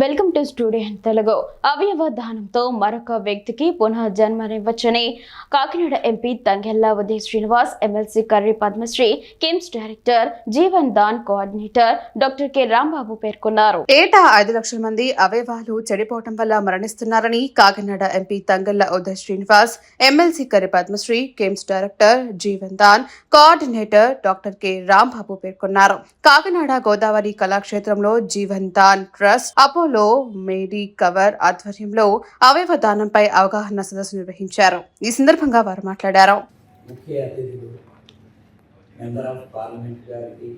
Welcome to studio Telugu అవయవ దానంతో మరొక వ్యక్తికి పునః జన్మనివ్వచ్చని Kakinada MP Thangella Uday Srinivas MLC Karri Padmasri KIMS director Jeevan Daan coordinator doctor K Rambabu పేర్కొన్నారు. ఏటా ఐదు లక్షల మంది అవయవాలు చెడిపోవటం వల్ల మరణిస్తున్నారని Kakinada MP Thangella Uday Srinivas MLC Karri Padmasri KIMS director Jeevan Daan coordinator doctor K Rambabu పేర్కొన్నారు. కాకినాడ గోదావరి కళాక్షేత్రంలో Jeevan Daan trust Apollo Medicover ఆధ్వర్యంలో అవయవ దానంపై అవగాహన సదస్సు నిర్వహించారు. ఈ సందర్భంగా వారు మాట్లాడారు. ముఖ్య అతిథులు మెంబర్ ఆఫ్ పార్లమెంట్ గారికి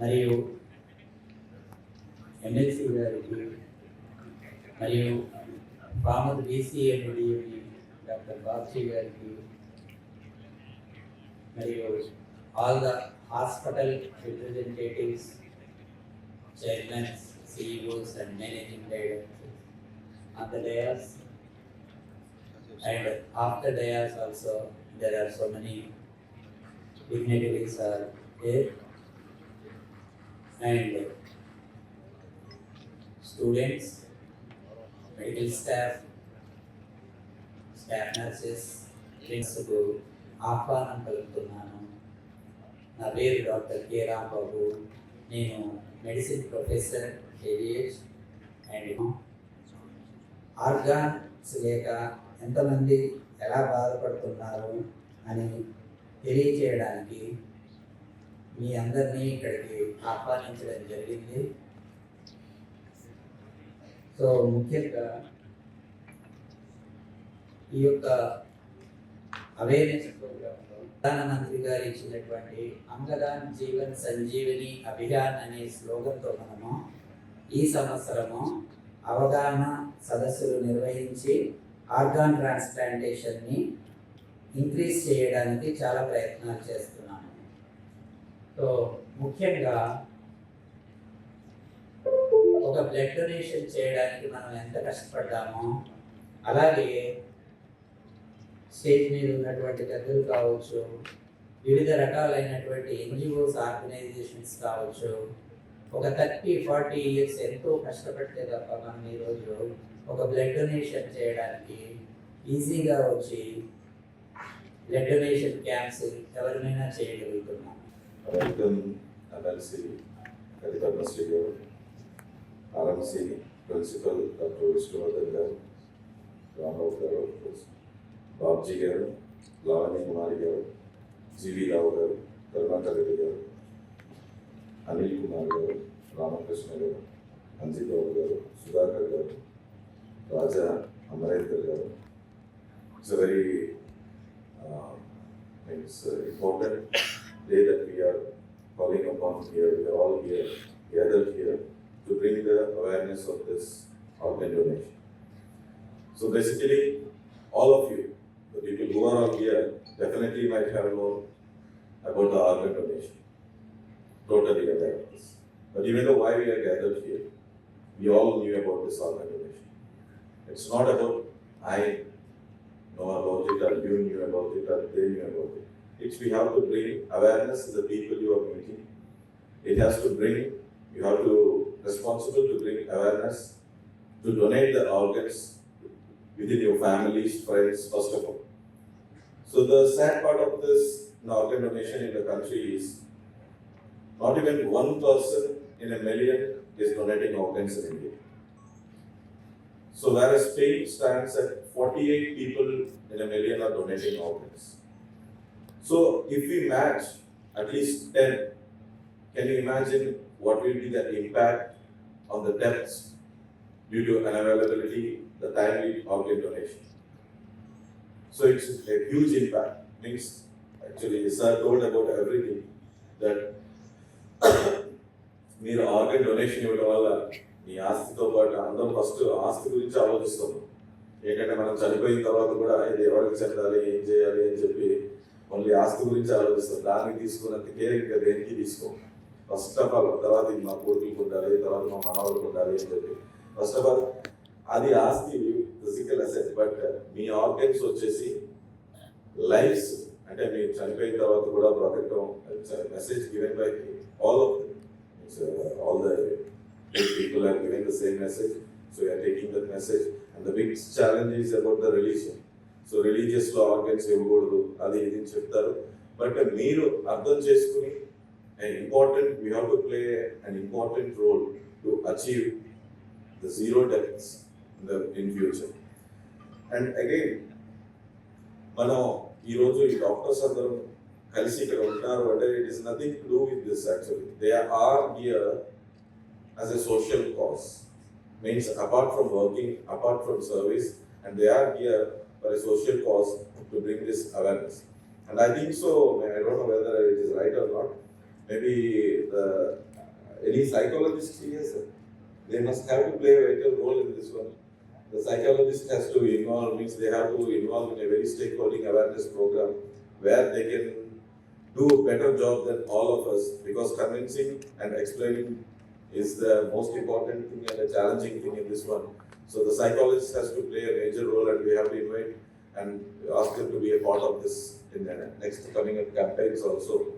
మరియు ఎమ్మెల్సీ గారికి మరియు బీసీఎండి డాక్టర్ బాబ్జీ గారికి మరియు all the hospital representatives chairmans CEOs and managing directors. On the dais and after dayas also there are so many dignitaries are there and students medical staff staff nurses ప్రిన్స్కు ఆహ్వానం కలుపుతున్నాను నా పేరు doctor K Rambabu నేను medicine professor AVS and organs లేక ఎంతమంది ఎలా బాధపడుతున్నారు అని తెలియచేయడానికి మీ అందరినీ ఇక్కడికి ఆహ్వానించడం జరిగింది. సో ముఖ్యంగా ఈ యొక్క అవేర్నెస్ ప్రోగ్రాంలో ప్రధానమంత్రి గారు ఇచ్చినటువంటి అంగదాన్ జీవన్ సంజీవని అభియాన్ అనే స్లోగన్తో మనము ఈ సంవత్సరము అవగాహన సదస్సులు నిర్వహించి ఆర్గాన్ ట్రాన్స్ప్లాంటేషన్ని ఇంక్రీజ్ చేయడానికి చాలా ప్రయత్నాలు చేస్తున్నాము సో ముఖ్యంగా ఒక బ్లడ్ డొనేషన్ చేయడానికి మనం ఎంత కష్టపడ్డామో అలాగే స్టేజ్ మీద ఉన్నటువంటి పెద్దలు కావచ్చు వివిధ రకాలైనటువంటి ఎన్జిఓస్ ఆర్గనైజేషన్స్ కావచ్చు ఒక థర్టీ ఫార్టీ ఇయర్స్ ఎంతో కష్టపడితే తప్ప మనం ఈరోజు ఒక బ్లడ్ డొనేషన్ చేయడానికి ఈజీగా వచ్చి బ్లడ్ డొనేషన్ క్యాంప్స్ ఎవరినైనా చేయగలుగుతున్నాం. వెల్కమ్ ఎమ్మెల్సీ కది గారు ఆర్ఎంసీ ప్రిన్సిపల్ డాక్టర్ విష్ణువర్ధన్ గారు రామరావు గారు బాబ్జీ గారు లావణ్య కుమారి గారు జీవి రామకృష్ణ గారు అంజిబాబు గారు సుధాకర్ గారు రాజా అమరేందర్ గారు it's very it's important day that we are calling upon here, we are all here, gathered here to bring the awareness of this organ donation. So basically, all of you, the people who are all here, definitely might have known about the organ donation. Totally aware of this. But even though why we are gathered here, we all knew about this organ donation. It's not about I know about it, or you knew about it, or they knew about it. It's we have to bring awareness to the people you are meeting. It has to bring, you have to responsible to bring awareness to donate the organs within your families, friends, first of all. So the sad part of this organ donation in the country is not even one person in a million is donating organs in India. So whereas Spain stands at 48 people in a million are donating organs. So if we match at least 10, can you imagine what will be the impact on the deaths due to unavailability, the timely organ donation? So it's a huge impact. Means actually, sir told about everything that మీరు organ donation ఇవ్వడం వల్ల మీ ఆస్తితో పాటు అందరం first ఆస్తి గురించి ఆలోచిస్తున్నాం ఏంటంటే మనం చనిపోయిన తర్వాత కూడా ఇది ఎవరికి చెందాలి ఏం చేయాలి అని చెప్పి ఓన్లీ ఆస్తి గురించి ఆలోచిస్తాం. దానికి తీసుకున్నంత కేర్ ఇంకా దేనికి తీసుకో? ఫస్ట్ ఆఫ్ ఆల్ తర్వాత ఇది మా కొడుకులకు ఉండాలి తర్వాత మా మనవాళ్ళకు ఉండాలి అని చెప్పి. ఫస్ట్ ఆఫ్ ఆల్ అది ఆస్తి ఫిజికల్ అసెట్ బట్ మీ ఆర్గన్స్ వచ్చేసి లైఫ్స్ అంటే మీరు చనిపోయిన తర్వాత కూడా బ్రతకడం message given by all of So all the people are giving the same message. So we are taking that message. And the big challenge is about the religion. So రిలీజియస్లో organs ఇవ్వకూడదు అది ఇది అని చెప్తారు బట్ మీరు అర్థం చేసుకుని important we have to play an important role to achieve the zero deaths in the in future and again మనం ఈరోజు ఈ డాక్టర్స్ అందరం Kalasika Rotna or it is nothing to do with this actually. They are here as a social cause. Means apart from working, apart from service, and they are here for a social cause to bring this awareness. And I think so, I don't know whether it is right or not. Maybe the, any psychologist here, sir, they must have to play a vital role in this one. The psychologist has to involve, means they have to involve in a very stakeholding awareness program where they can do a better job than all of us because convincing and explaining is the most important thing and a challenging thing in this one. So the psychologist has to play a major role and we have to invite and ask them to be a part of this in the next coming campaigns also.